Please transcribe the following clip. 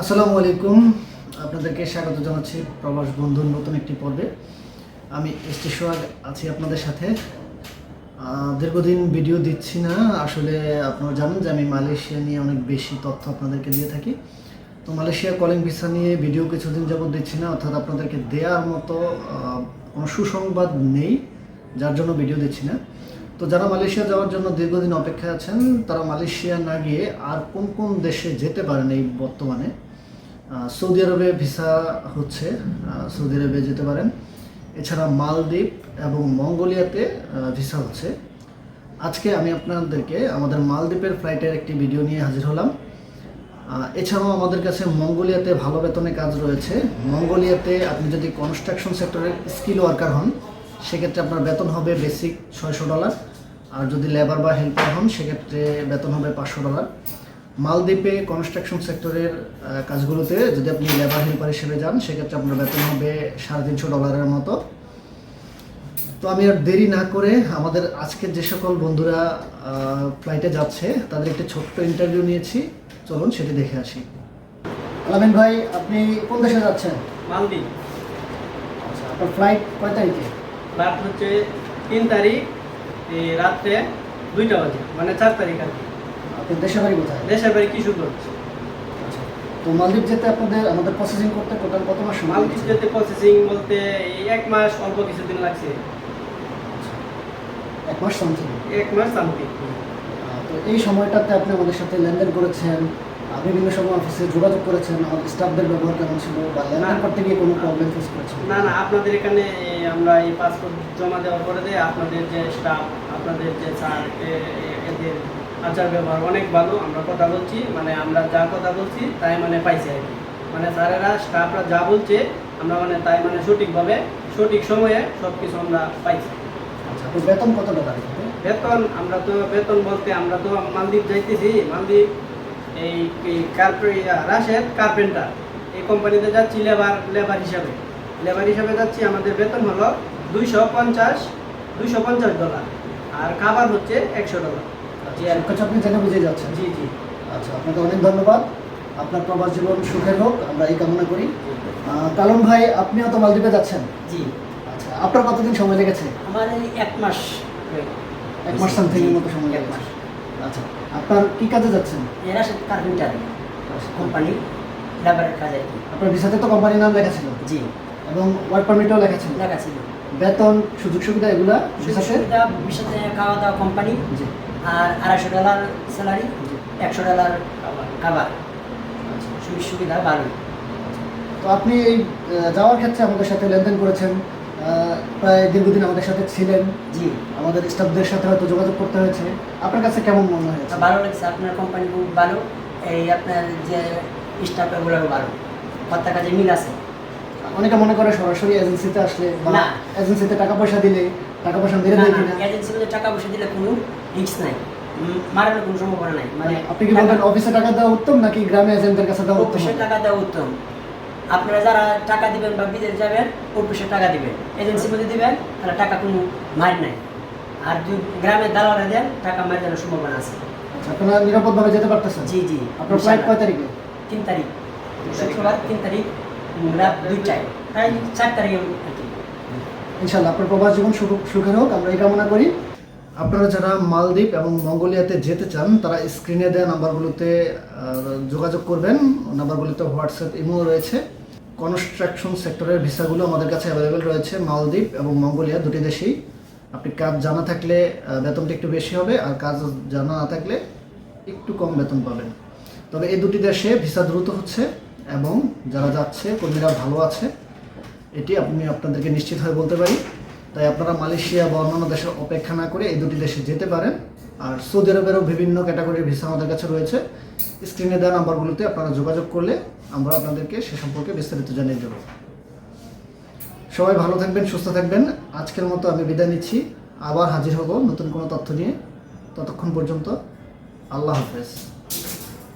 আসসালামু আলাইকুম। আপনাদেরকে স্বাগত জানাচ্ছি প্রবাস বন্ধুর নতুন একটি পর্বে। আমি এস টি সোহাগ আছি আপনাদের সাথে। দীর্ঘদিন ভিডিও দিচ্ছি না, আসলে আপনারা জানেন যে আমি মালয়েশিয়া নিয়ে অনেক বেশি তথ্য আপনাদেরকে দিয়ে থাকি। তো মালয়েশিয়া কলিং ভিসা নিয়ে ভিডিও কিছুদিন যাবত দিচ্ছি না, অর্থাৎ আপনাদেরকে দেওয়ার মতো কোনো সুসংবাদ নেই, যার জন্য ভিডিও দিচ্ছি না। তো যারা মালয়েশিয়া যাওয়ার জন্য দীর্ঘদিন অপেক্ষায় আছেন, তারা মালয়েশিয়া না গিয়ে আর কোন কোন দেশে যেতে পারেন এই বর্তমানে? সৌদি আরবে ভিসা হচ্ছে সৌদি আরবে যেতে পারেন। এছাড়া মালদ্বীপ এবং মঙ্গোলিয়াতে ভিসা হচ্ছে। আজকে আমি আপনাদেরকে আমাদের মালদ্বীপের ফ্লাইটের একটি ভিডিও নিয়ে হাজির হলাম। এছাড়াও আমাদের কাছে মঙ্গোলিয়াতে ভালো বেতনে কাজ রয়েছে। মঙ্গোলিয়াতে আপনি যদি কনস্ট্রাকশন সেক্টরের স্কিল ওয়ার্কার হন সেক্ষেত্রে আপনার বেতন হবে বেসিক ছয়শো ডলার আর যদি লেবার বা হেল্পার হন সেক্ষেত্রে বেতন হবে পাঁচশো ডলার মালদ্বীপে কনস্ট্রাকশন সেক্টরের কাজগুলোতে যদি আপনি লেবার হেল্পার হিসেবে যান সেক্ষেত্রে আপনার বেতন হবে সাড়ে তিনশো ডলারের মতো। তো আমি আর দেরি না করে আমাদের আজকের যে সকল বন্ধুরা ফ্লাইটে যাচ্ছে তাদের একটি ছোট্ট ইন্টারভিউ নিয়েছি। চলুন সেটি দেখে আসি। আলামিন ভাই আপনি কোন দেশে যাচ্ছেন? মালদ্বীপ। আচ্ছা আপনার ফ্লাইট কয় তারিখে? রাত হচ্ছে তিন তারিখ এই রাত্রে দুইটা বাজে মানে চার তারিখ আর কি। আপনার দেশের বাড়ি কোথায়? দেশের বাড়ি কিশোরগঞ্জ। আচ্ছা তো মালদ্বীপ যেতে আপনাদের আমাদের প্রসেসিং করতে টোটাল কত মাস মালদ্বীপ যেতে প্রসেসিং বলতে এক মাস অল্প কিছুদিন লাগছে। এক মাস সামথিং এক মাস সামথিং তো এই সময়টাতে আপনি আমাদের সাথে লেনদেন করেছেন বিভিন্ন সময় অফিসে যোগাযোগ করেছেন আমাদের স্টাফদের ব্যবহার কেমন ছিল বা লেনদেন করতে গিয়ে কোনো প্রবলেম ফেস করেছেন? না না আপনাদের এখানে আমরা এই পাসপোর্ট জমা দেওয়ার পরে দিয়ে আপনাদের যে স্টাফ আপনাদের যে স্যার এদের আচার ব্যবহার অনেক ভালো আমরা কথা বলছি মানে আমরা যা কথা বলছি তাই মানে পাইছি আর কি। মানে স্যারেরা স্টাফরা যা বলছে আমরা মানে তাই মানে সঠিকভাবে সঠিক সময়ে সব কিছু আমরা পাইছি। আচ্ছা আপনার বেতন কত টাকা? বেতন আমরা তো বেতন বলতে আমরা তো মালদ্বীপ যাইতেছি মালদ্বীপ এই রাশেদ কার্পেন্টার এই কোম্পানিতে যাচ্ছি লেবার লেবার হিসাবে। লেবার হিসাবে যাচ্ছি আমাদের বেতন হলো দুইশো পঞ্চাশ দুইশো পঞ্চাশ ডলার আর খাবার হচ্ছে একশো ডলার আচ্ছা আপনি জেনে বুঝে যাচ্ছেন। জি জি। আচ্ছা আপনাকে অনেক ধন্যবাদ। আপনার প্রবাস জীবন সুখের হোক আমরা এই কামনা করি। কালন ভাই আপনিও তো মালদ্বীপে যাচ্ছেন? জি। আচ্ছা আপনার কতদিন সময় লেগেছে? আমার এই এক মাস এক মাস সামথিং মতো সময় এক মাস। আচ্ছা আপনার কি কাজে যাচ্ছেন? এরা সে কার্পেন্টার কোম্পানি লেবারের কাজ আর কি। আপনার ভিসাতে তো কোম্পানির নাম লেখা ছিল? জি। এবং ওয়ার্ক পারমিটও লেখা ছিল? লেখা ছিল। বেতন সুযোগ সুবিধা এগুলা ভিসাতে? সুবিধা বিষয়তে খাওয়া দাওয়া কোম্পানি জি। আর আড়াইশো ডলার স্যালারি একশো ডলার খাবার। আচ্ছা। সুযোগ সুবিধা ভালো তো আপনি এই যাওয়ার ক্ষেত্রে আমাদের সাথে লেনদেন করেছেন। প্রায় দীর্ঘদিন আমাদের সাথে ছিলেন। জি। আমাদের স্টাফদের সাথে হয়তো যোগাযোগ করতে হয়েছে। আপনার কাছে কেমন মনে হয়েছে ভালো লাগছে। আপনার কোম্পানি খুব ভালো। এই আপনার যে স্টাফ এগুলো ভালো। কথা কাজে মিল আছে। অনেকে মনে করে সরাসরি এজেন্সিতে আসলে বা না। এজেন্সিতে টাকা পয়সা দিলে টাকা পয়সা মেরে দেয় কিনা? এজেন্সিগুলো টাকা পয়সা দিলে কোনো রিস্ক নাই। মারানোর কোনো সম্ভাবনা নাই। মানে আপনি কি বলবেন অফিসে টাকা দেওয়া উত্তম নাকি গ্রামে এজেন্টদের কাছে দেওয়া উত্তম? অফিসে টাকা দেওয়া উত্তম। আপনারা যারা টাকা দিবেন বা বিদেশ যাবেন অফিসে টাকা দিবেন। এজেন্সির মধ্যে দিবেন তাহলে টাকা কোনো মার নাই। আর যদি গ্রামের দালালে দেন টাকা মার দেওয়ার সম্ভাবনা আছে। আপনারা নিরাপদভাবে যেতে পারতেছেন? জি জি। আপনার ফ্লাইট কয় তারিখে? তিন তারিখ। শুক্রবার তিন তারিখ রাত দুইটায়। তাই চার তারিখে ইনশাল্লাহ আপনার প্রবাস জীবন সুখ- সুখের হোক। আমরা এই কামনা করি আপনারা যারা মালদ্বীপ এবং মঙ্গোলিয়াতে যেতে চান তারা স্ক্রিনে দেওয়া নাম্বারগুলোতে যোগাযোগ করবেন। নাম্বারগুলোতে হোয়াটসঅ্যাপ ইমো রয়েছে। কনস্ট্রাকশন সেক্টরের ভিসাগুলো আমাদের কাছে অ্যাভেলেবেল রয়েছে, মালদ্বীপ এবং মঙ্গোলিয়া দুটি দেশেই। আপনি কাজ জানা থাকলে বেতনটা একটু বেশি হবে আর কাজ জানা না থাকলে একটু কম বেতন পাবেন। তবে এই দুটি দেশে ভিসা দ্রুত হচ্ছে এবং যারা যাচ্ছে, কর্মীরা ভালো আছে, এটি আমি আপনাদেরকে নিশ্চিত হয়ে বলতে পারি। তাই আপনারা মালয়েশিয়া বা অন্যান্য দেশে অপেক্ষা না করে এই দুটি দেশে যেতে পারেন। আর সৌদি আরবেরও বিভিন্ন ক্যাটাগরির ভিসা আমাদের কাছে রয়েছে। স্ক্রিনে দেওয়া নাম্বারগুলোতে আপনারা যোগাযোগ করলে আমরা আপনাদেরকে সে সম্পর্কে বিস্তারিত জানিয়ে দেব। সবাই ভালো থাকবেন, সুস্থ থাকবেন। আজকের মতো আমি বিদায় নিচ্ছি। আবার হাজির হব নতুন কোনো তথ্য নিয়ে। ততক্ষণ পর্যন্ত আল্লাহ হাফেজ।